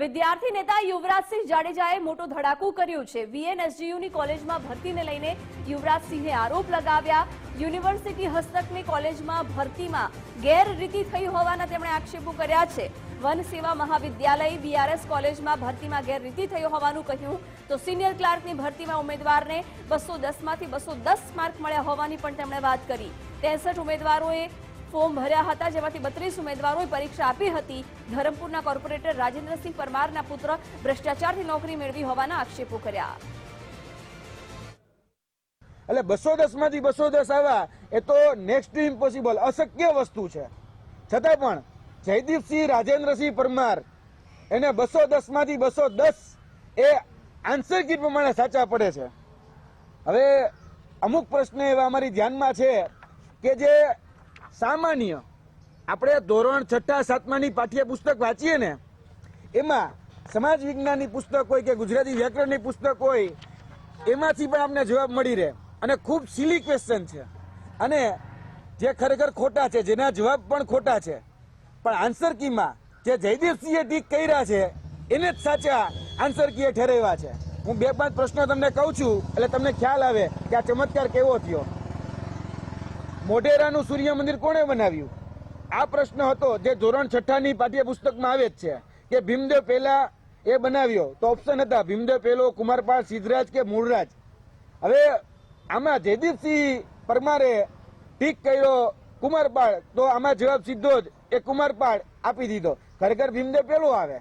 વિદ્યાર્થી નેતા યુવરાજસિંહ જાડેજાએ મોટો ધડાકો કર્યો છે. વીએનએસજીયુની કોલેજમાં ભરતીને લઈને યુવરાજસિંહે આરોપ લગાવ્યા. યુનિવર્સિટી હસ્તકની કોલેજમાં ભરતીમાં ગેરરીતિ થઈ હોવાના તેમણે આક્ષેપો કર્યા છે. વન સેવા મહાવિદ્યાલય બીઆરએસ કોલેજમાં ભરતીમાં ગેરરીતિ થઈ હોવાનું કહ્યું. તો સિનિયર ક્લાર્કની ભરતીમાં ઉમેદવારને બસો દસમાંથી બસો દસ માર્ક મળ્યા હોવાની પણ તેમણે વાત કરી. ત્રેસઠ ઉમેદવારોએ ફોર્મ ભર્યા હતા, જેમાંથી બત્રીસ ઉમેદવારોએ પરીક્ષા આપી હતી. ધરમપુરના કોર્પોરેટર રાજેન્દ્રસિંહ પરમારના પુત્ર ભ્રષ્ટાચારથી નોકરી મેળવી હોવાના આક્ષેપો કર્યા. એટલે બસો દસમાંથી બસો દસ આવ્યા, એ તો નેક્સ્ટ ઇમ્પોસિબલ અશક્ય વસ્તુ છે. છતાં પણ જયદીપસિંહ રાજેન્દ્રસિંહ પરમાર એને બસો દસમાંથી બસો દસ એ આન્સર કી પ્રમાણે સાચા પડે છે. હવે અમુક પ્રશ્ન એવા અમારી ધ્યાનમાં છે કે જે સામાન્ય. આપણે ધોરણ છઠ્ઠા, સાતમાની પાઠ્યપુસ્તક વાંચીએ ને, એમાં સમાજ વિજ્ઞાનની પુસ્તક હોય કે ગુજરાતી વ્યાકરણની પુસ્તક હોય, એમાંથી પણ આપણે જવાબ મળી રહે. અને ખૂબ સિલી ક્વેશ્ચન છે. અને જે ખરેખર ખોટા છે, જેના જવાબ પણ ખોટા છે. પણ આન્સર કીમાં જે જયદીપસિંહે ટીક કર્યા છે, એને જ સાચા આન્સર કીએ ઠેરવ્યા છે. હું બે પાંચ પ્રશ્નો તમને કહું છું, એટલે તમને ખ્યાલ આવે કે આ ચમત્કાર કેવો થયો. મોઢેરાનું સૂર્ય મંદિર કોણે બનાવ્યું? આ પ્રશ્ન હતો જે ધોરણ છઠ્ઠાની પાઠ્યપુસ્તકમાં આવે જ છે કે ભીમદેવ પહેલા એ બનાવ્યો. તો ઓપ્શન હતા ભીમદેવ પહેલો, કુમારપાળ, સિદ્ધરાજ કે મૂળરાજ. હવે આમાં જયદીપસિંહ પરમારે ઠીક કર્યો કુમારપાળ. તો આમાં જવાબ સીધો જ એ કુમારપાળ આપી દીધો. ખરેખર ભીમદેવ પેલો આવે.